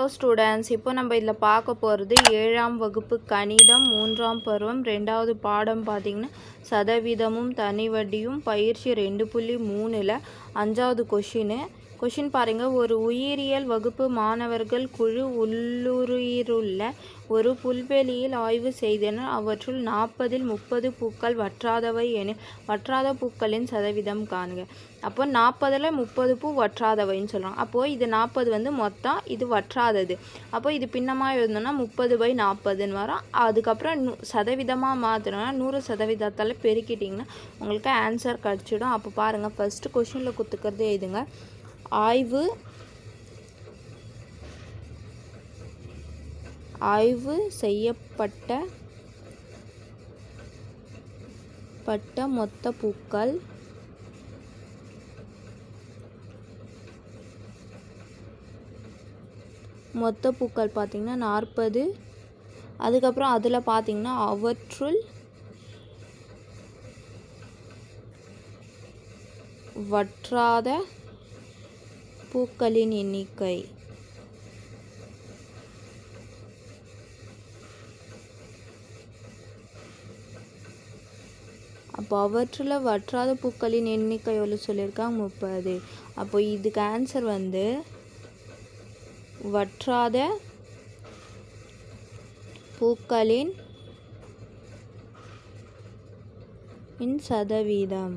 Hello students இப்போ நம்ம இதில் பார்க்க போகிறது ஏழாம் வகுப்பு கணிதம் மூன்றாம் பருவம் ரெண்டாவது பாடம் பார்த்திங்கன்னா சதவீதமும் தனி வட்டியும் பயிற்சி ரெண்டு புள்ளி மூணில் அஞ்சாவது கொஷினு கொஷின் பாருங்கள் ஒரு உயிரியல் வகுப்பு மாணவர்கள் குழு உள்ளுருயிருள்ள ஒரு புல்வெளியில் ஆய்வு செய்தனர். அவற்றுள் நாற்பதில் முப்பது பூக்கள் வற்றாதவை என வற்றாத பூக்களின் சதவீதம் காணுங்க. அப்போ நாற்பதில் முப்பது பூ வற்றாதவைன்னு சொல்கிறாங்க அப்போது இது நாற்பது வந்து மொத்தம் இது வற்றாதது. அப்போ இது பின்னமாக எழுதணும்னா முப்பது பை நாற்பதுன்னு வரும். அதுக்கப்புறம் நூ சதவீதமாக மாற்றணும்னா நூறு சதவீதத்தால் பெருக்கிட்டிங்கன்னா உங்களுக்கு ஆன்சர் கிடச்சிடும். அப்போ பாருங்கள் ஃபஸ்ட்டு கொஷினில் கொடுத்துக்கிறது எழுதுங்க. ஆய்வு ஆய்வு செய்யப்பட்ட பட்ட மொத்த பூக்கள். மொத்த பூக்கள் பார்த்திங்கன்னா நாற்பது. அதுக்கப்புறம் அதில் பார்த்திங்கன்னா அவற்றுள் வற்றாத பூக்களின் எண்ணிக்கை. அப்போ அவற்றில் வற்றாத பூக்களின் எண்ணிக்கை எவ்வளோ சொல்லியிருக்காங்க முப்பது. அப்போ இதுக்கு ஆன்சர் வந்து வற்றாத பூக்களின் இன் சதவீதம்.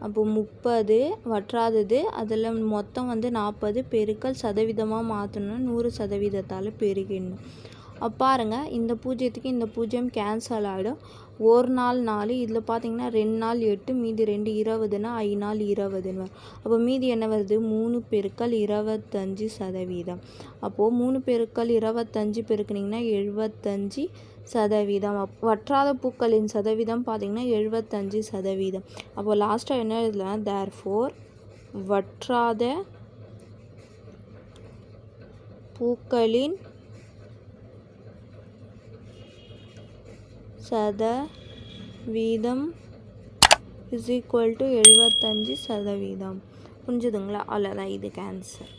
அப்போ முப்பது வற்றாதது. அதில் மொத்தம் வந்து நாற்பது. பெருக்கல் சதவீதமாக மாற்றணும்னா நூறு சதவீதத்தால் பெருகிடணும். பாருங்கள் இந்த பூஜ்ஜியத்துக்கு இந்த பூஜ்ஜியம் கேன்சல் ஆகிடும் ஒரு நாள் நாலு இதில் பார்த்தீங்கன்னா ரெண்டு நாள் எட்டு மீதி ரெண்டு இருபதுன்னா ஐ நாள் இருபதுன்னு வரும். அப்போ மீதி என்ன வருது? மூணு பெருக்கள் இருபத்தஞ்சி சதவீதம். அப்போது மூணு பெருக்கள் இருபத்தஞ்சி பெருக்குனிங்கன்னா எழுபத்தஞ்சி சதவீதம். அப் வற்றாத பூக்களின் சதவீதம் பார்த்திங்கன்னா எழுபத்தஞ்சி சதவீதம். அப்போ லாஸ்ட்டாக என்ன எழுதலாம்? தேர் ஃபோர் வற்றாத பூக்களின் சதவீதம் இஸ் ஈக்குவல் டு எழுபத்தஞ்சி சதவீதம். புரிஞ்சுதுங்களா? அவ்வளோதான் இதுக்கு ஆன்சர்